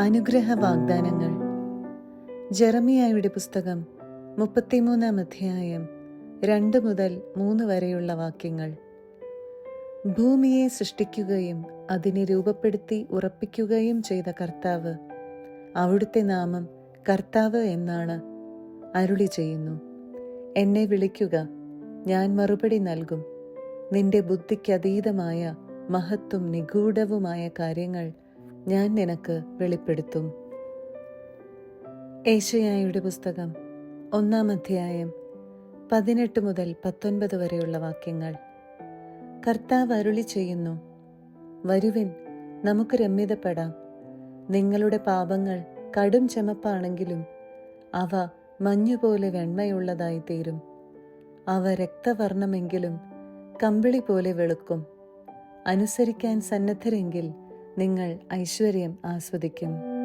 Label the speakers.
Speaker 1: അനുഗ്രഹ വാഗ്ദാനങ്ങൾ ജെറമിയായുടെ പുസ്തകം മുപ്പത്തിമൂന്നാം അധ്യായം രണ്ട് മുതൽ മൂന്ന് വരെയുള്ള വാക്യങ്ങൾ. ഭൂമിയെ സൃഷ്ടിക്കുകയും അതിനെ രൂപപ്പെടുത്തി ഉറപ്പിക്കുകയും ചെയ്ത കർത്താവ് അവിടുത്തെ നാമം കർത്താവ് എന്നാണ് അരുളി ചെയ്യുന്നു. എന്നെ വിളിക്കുക ഞാൻ മറുപടി നൽകും. നിന്റെ ബുദ്ധിക്കതീതമായ മഹത്വം നിഗൂഢവുമായ കാര്യങ്ങൾ ഞാൻ നിനക്ക് വെളിപ്പെടുത്തും. ഏഷയായുടെ പുസ്തകം ഒന്നാം അധ്യായം പതിനെട്ട് മുതൽ പത്തൊൻപത് വരെയുള്ള വാക്യങ്ങൾ. കർത്താവ് അരുളി ചെയ്യുന്നു വരുവിൻ നമുക്ക് രമ്യതപ്പെടാം. നിങ്ങളുടെ പാപങ്ങൾ കടും ചമപ്പാണെങ്കിലും അവ മഞ്ഞുപോലെ വെണ്മയുള്ളതായി തീരും. അവ രക്തവർണമെങ്കിലും കമ്പിളി പോലെ വെളുക്കും. അനുസരിക്കാൻ സന്നദ്ധരെങ്കിൽ നിങ്ങൾ ഐശ്വര്യം ആസ്വദിക്കും.